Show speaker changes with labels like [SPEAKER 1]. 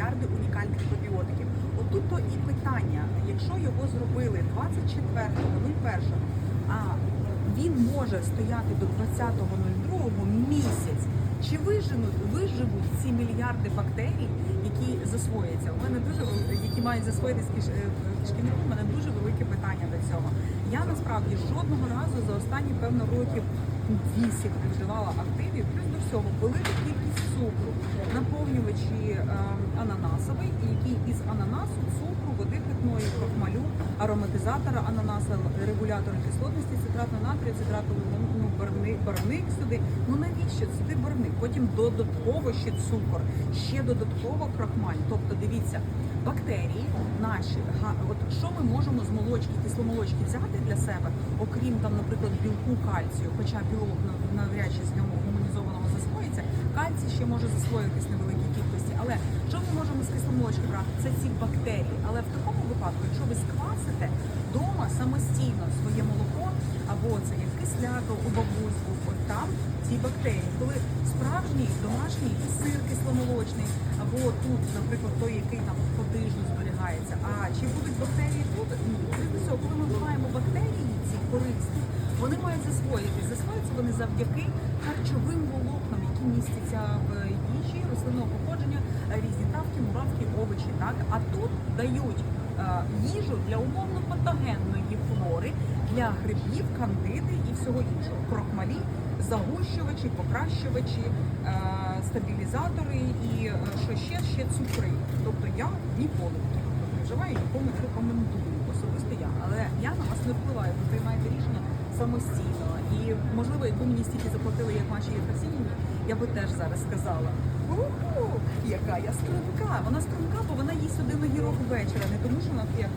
[SPEAKER 1] мільярди унікальних пробіотиків. Отут то і питання, якщо його зробили 24.01, а він може стояти до 20.02 місяць. Чи виживуть, виживуть ці мільярди бактерій, які засвояться? У мене дуже які мають засвоїтись киш... е, у мене дуже велике питання до цього. Я насправді жодного разу за останні певно років вісім не вживала активів, плюс до всього велика кількість цукру, наповнювачі е, ананасовий, який із ананасу, цукру, води питної, крохмалю, ароматизатора ананаса, регулятора кислотності, цитрату натрію, цитрату ну, барвник, барвник сюди. Ну навіщо сюди барвник? Потім додатково ще цукор, ще додатково крахмаль. Тобто дивіться, бактерії наші, от що ми можемо з молочки, кисломолочки взяти для себе, окрім там, наприклад, білку кальцію, хоча нав- навряд чи з нього гуманізованого засвоїться, кальцій ще може засвоїтись невеликій кількості. Але що ми можемо з кисломолочки брати? Це ці бактерії. Але в такому випадку, якщо ви сквасите вдома самостійно своє молоко, або це як кисляк у бабусь от там ці бактерії. Коли справжній домашній сир кисломолочний, або тут, наприклад, той, який там по тижню зберігається. А чи будуть бактерії тут? Ні. Всього, коли ми вбиваємо бактерії, ці корисні, вони мають засвоїтись. Засвоюються вони завдяки харчовим волокнам, які містяться в їжі рослинного походження, різні травки, муравки, овочі. Так а тут дають е, їжу для умовно патогенної флори, для грибів, кандиди і всього іншого. Крохмалі, загущувачі, покращувачі, е, стабілізатори і е, що ще ще цукри. Тобто я ніколи не вживаю, нікому не рекомендую. Особисто я, але я на вас не впливаю, ви приймаєте рішення самостійно. І можливо, якби мені стільки заплатили, як Маші Єфросінівні, я би теж зараз сказала. Яка я струнка! Вона струнка, бо вона їсть один огірок ввечері, не тому, що вона як